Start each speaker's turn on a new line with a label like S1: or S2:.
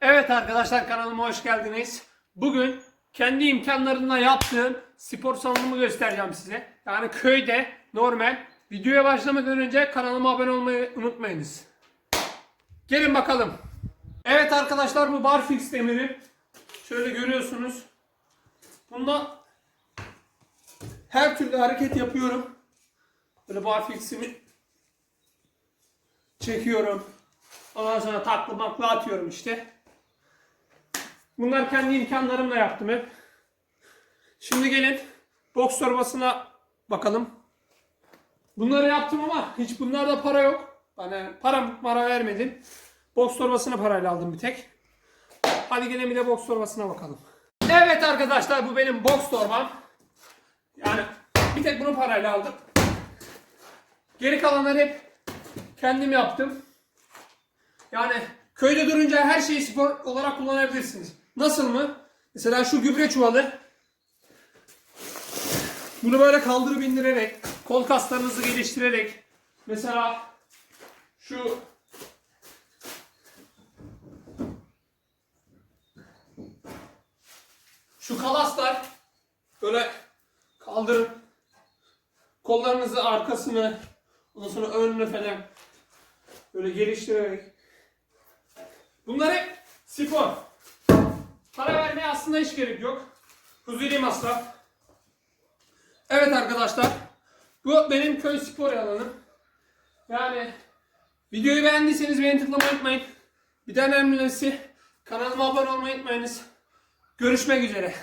S1: Evet arkadaşlar kanalıma hoş geldiniz. Bugün kendi imkanlarımla yaptığım spor salonumu göstereceğim size. Yani köyde normal. Videoya başlamadan önce kanalıma abone olmayı unutmayınız. Gelin bakalım. Evet arkadaşlar bu barfix demiri. Şöyle görüyorsunuz. Bunda her türlü hareket yapıyorum. Böyle barfiximi çekiyorum. Ondan sonra takla makla atıyorum işte. Bunlar kendi imkanlarımla yaptım hep. Şimdi gelin boks torbasına bakalım. Bunları yaptım ama hiç bunlarda para yok. Hani para para vermedim. Boks torbasını parayla aldım bir tek. Hadi gelin bir de boks torbasına bakalım. Evet arkadaşlar bu benim boks torbam. Yani bir tek bunu parayla aldım. Geri kalanları hep kendim yaptım. Yani köyde durunca her şeyi spor olarak kullanabilirsiniz. Nasıl mı? Mesela şu gübre çuvalı. Bunu böyle kaldırıp indirerek, kol kaslarınızı geliştirerek, mesela şu şu kalaslar böyle kaldırıp kollarınızı arkasını ondan sonra önünü falan böyle geliştirerek Bunlar hep spor. Para vermeye aslında hiç gerek yok. Huzuri masraf. Evet arkadaşlar. Bu benim köy spor alanım. Yani videoyu beğendiyseniz beğeni tıklamayı unutmayın. Bir de önemlisi kanalıma abone olmayı unutmayınız. Görüşmek üzere.